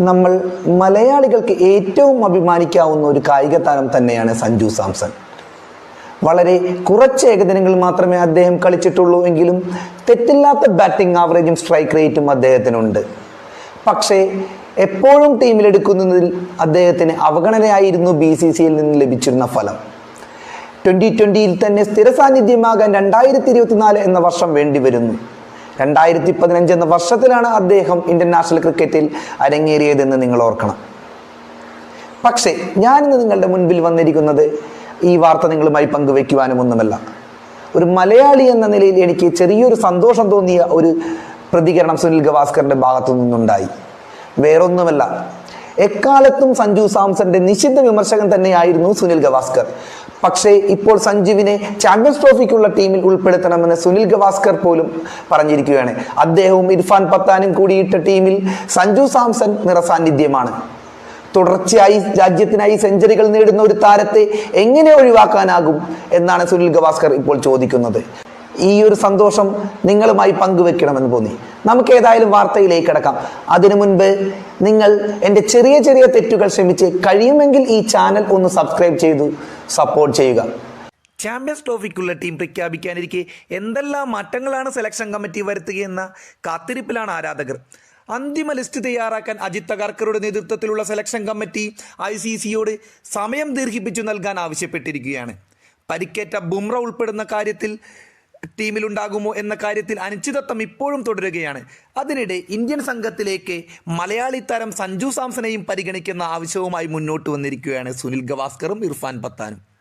നമ്മൾ മലയാളികൾക്ക് ഏറ്റവും അഭിമാനിക്കാവുന്ന ഒരു കായിക താരം തന്നെയാണ് സഞ്ജു സാംസൺ. വളരെ കുറച്ച് ഏകദിനങ്ങൾ മാത്രമേ അദ്ദേഹം കളിച്ചിട്ടുള്ളൂ എങ്കിലും തെറ്റില്ലാത്ത ബാറ്റിംഗ് ആവറേജും സ്ട്രൈക്ക് റേറ്റും അദ്ദേഹത്തിനുണ്ട്. പക്ഷേ എപ്പോഴും ടീമിലെടുക്കുന്നതിൽ അദ്ദേഹത്തിന് അവഗണനയായിരുന്നു ബി സി സിയിൽ നിന്ന് ലഭിച്ചിരുന്ന ഫലം. ട്വന്റി ട്വന്റിയിൽ തന്നെ സ്ഥിര സാന്നിധ്യമാകാൻ രണ്ടായിരത്തി ഇരുപത്തിനാല് എന്ന വർഷം വേണ്ടി വരുന്നു. രണ്ടായിരത്തി പതിനഞ്ച് എന്ന വർഷത്തിലാണ് അദ്ദേഹം ഇന്ത്യൻ നാഷണൽ ക്രിക്കറ്റിൽ അരങ്ങേറിയതെന്ന് നിങ്ങൾ ഓർക്കണം. പക്ഷേ ഞാനിന്ന് നിങ്ങളുടെ മുൻപിൽ വന്നിരിക്കുന്നത് ഈ വാർത്ത നിങ്ങളുമായി പങ്കുവെക്കുവാനും ഒന്നുമല്ല ഒരു മലയാളി എന്ന നിലയിൽ എനിക്ക് ചെറിയൊരു സന്തോഷം തോന്നിയ ഒരു പ്രതികരണം സുനിൽ ഗവാസ്കറിന്റെ ഭാഗത്തു നിന്നുണ്ടായി വേറൊന്നുമല്ല എക്കാലത്തും സഞ്ജു സാംസന്റെ നിശിദ്ധ വിമർശകൻ തന്നെയായിരുന്നു സുനിൽ ഗവാസ്കർ. പക്ഷേ ഇപ്പോൾ സഞ്ജുവിനെ ചാമ്പ്യൻസ് ട്രോഫിക്കുള്ള ടീമിൽ ഉൾപ്പെടുത്തണമെന്ന് സുനിൽ ഗവാസ്കർ പോലും പറഞ്ഞിരിക്കുകയാണ്. അദ്ദേഹവും ഇർഫാൻ പത്താനും കൂടിയിട്ട ടീമിൽ സഞ്ജു സാംസൺ നിറസാന്നിധ്യമാണ്. തുടർച്ചയായി രാജ്യത്തിനായി സെഞ്ചുറികൾ നേടുന്ന ഒരു താരത്തെ എങ്ങനെ ഒഴിവാക്കാനാകും എന്നാണ് സുനിൽ ഗവാസ്കർ ഇപ്പോൾ ചോദിക്കുന്നത്. ഈ ഒരു സന്തോഷം നിങ്ങളുമായി പങ്കുവെക്കണമെന്ന് തോന്നി. നമുക്ക് ഏതായാലും വാർത്തയിലേക്ക് കിടക്കാം. അതിനു മുൻപ് നിങ്ങൾ എന്റെ ചെറിയ ചെറിയ തെറ്റുകൾ ക്ഷമിച്ച് കഴിയുമെങ്കിൽ ഈ ചാനൽ ഒന്ന് സബ്സ്ക്രൈബ് ചെയ്തു സപ്പോർട്ട് ചെയ്യുക. ചാമ്പ്യൻസ് ട്രോഫിക്കുള്ള ടീം പ്രഖ്യാപിക്കാനിരിക്കെ എന്തെല്ലാം മാറ്റങ്ങളാണ് സെലക്ഷൻ കമ്മിറ്റി വരുത്തുകയെന്ന കാത്തിരിപ്പിലാണ് ആരാധകർ. അന്തിമ ലിസ്റ്റ് തയ്യാറാക്കാൻ അജിത് തകർക്കറുടെ നേതൃത്വത്തിലുള്ള സെലക്ഷൻ കമ്മിറ്റി ഐ സി സിയോട് സമയം ദീർഘിപ്പിച്ചു നൽകാൻ ആവശ്യപ്പെട്ടിരിക്കുകയാണ്. പരിക്കേറ്റ ബുംറ ഉൾപ്പെടുന്ന കാര്യത്തിൽ ടീമിലുണ്ടാകുമോ എന്ന കാര്യത്തിൽ അനിശ്ചിതത്വം ഇപ്പോഴും തുടരുകയാണ്. അതിനിടെ ഇന്ത്യൻ സംഘത്തിലേക്ക് മലയാളി താരം സഞ്ജു സാംസനെയും പരിഗണിക്കുന്ന ആവശ്യവുമായി മുന്നോട്ട് വന്നിരിക്കുകയാണ് സുനിൽ ഗവാസ്കറും ഇർഫാൻ പത്താനും.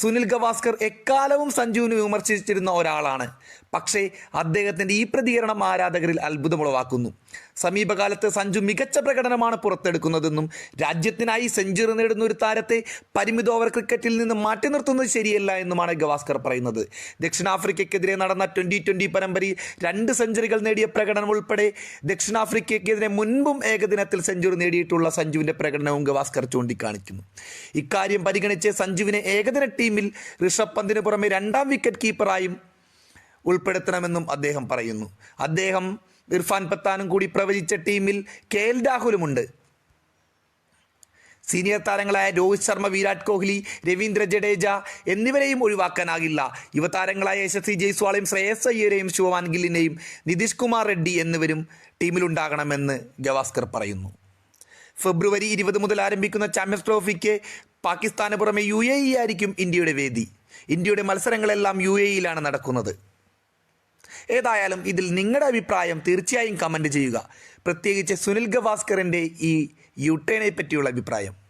സുനിൽ ഗവാസ്കർ എക്കാലവും സഞ്ജുവിനെ വിമർശിച്ചിരുന്ന ഒരാളാണ്. പക്ഷേ അദ്ദേഹത്തിന്റെ ഈ പ്രതികരണം ആരാധകരിൽ അത്ഭുതമുളവാക്കുന്നു. സമീപകാലത്ത് സഞ്ജു മികച്ച പ്രകടനമാണ് പുറത്തെടുക്കുന്നതെന്നും രാജ്യത്തിനായി സെഞ്ചുറി നേടുന്ന ഒരു താരത്തെ പരിമിത ഓവർ ക്രിക്കറ്റിൽ നിന്ന് മാറ്റി നിർത്തുന്നത് ശരിയല്ല എന്നുമാണ് ഗവാസ്കർ പറയുന്നത്. ദക്ഷിണാഫ്രിക്കയ്ക്കെതിരെ നടന്ന ട്വന്റി ട്വന്റി പരമ്പരയിൽ രണ്ട് സെഞ്ചുറികൾ നേടിയ പ്രകടനം ഉൾപ്പെടെ ദക്ഷിണാഫ്രിക്കയ്ക്കെതിരെ മുൻപും ഏകദിനത്തിൽ സെഞ്ചുറി നേടിയിട്ടുള്ള സഞ്ജുവിന്റെ പ്രകടനവും ഗവാസ്കർ ചൂണ്ടിക്കാണിക്കുന്നു. ഇക്കാര്യം പരിഗണിച്ച് സഞ്ജുവിനെ ഏകദിന ടീമിൽ ഋഷഭ് പന്തിന് പുറമെ രണ്ടാം വിക്കറ്റ് കീപ്പറായും ഉൾപ്പെടുത്തണമെന്നും അദ്ദേഹം പറയുന്നു. അദ്ദേഹം ഇർഫാൻ പത്താനും കൂടി പ്രവചിച്ച ടീമിൽ കെ എൽ രാഹുലുമുണ്ട്. സീനിയർ താരങ്ങളായ രോഹിത് ശർമ്മ വിരാട് കോഹ്ലി രവീന്ദ്ര ജഡേജ എന്നിവരെയും ഒഴിവാക്കാനാകില്ല. യുവതാരങ്ങളായ യശസ്വി ജയ്സ്വാളെയും ശ്രേയസ് അയ്യരെയും ശിവമാൻ ഗില്ലിനെയും നിതീഷ് കുമാർ റെഡ്ഡി എന്നിവരും ടീമിലുണ്ടാകണമെന്ന് ഗവാസ്കർ പറയുന്നു. ഫെബ്രുവരി ഇരുപത് മുതൽ ആരംഭിക്കുന്ന ചാമ്പ്യൻസ് ട്രോഫിക്ക് പാകിസ്ഥാന് പുറമെ യു ആയിരിക്കും ഇന്ത്യയുടെ വേദി. ഇന്ത്യയുടെ മത്സരങ്ങളെല്ലാം യു എയിലാണ് നടക്കുന്നത്. ഏതായാലും ഇതിൽ നിങ്ങളുടെ അഭിപ്രായം തീർച്ചയായും കമന്റ് ചെയ്യുക. പ്രത്യേകിച്ച് സുനിൽ ഗവാസ്കറിന്റെ ഈ യുട്ടേണെ പറ്റിയുള്ള അഭിപ്രായം.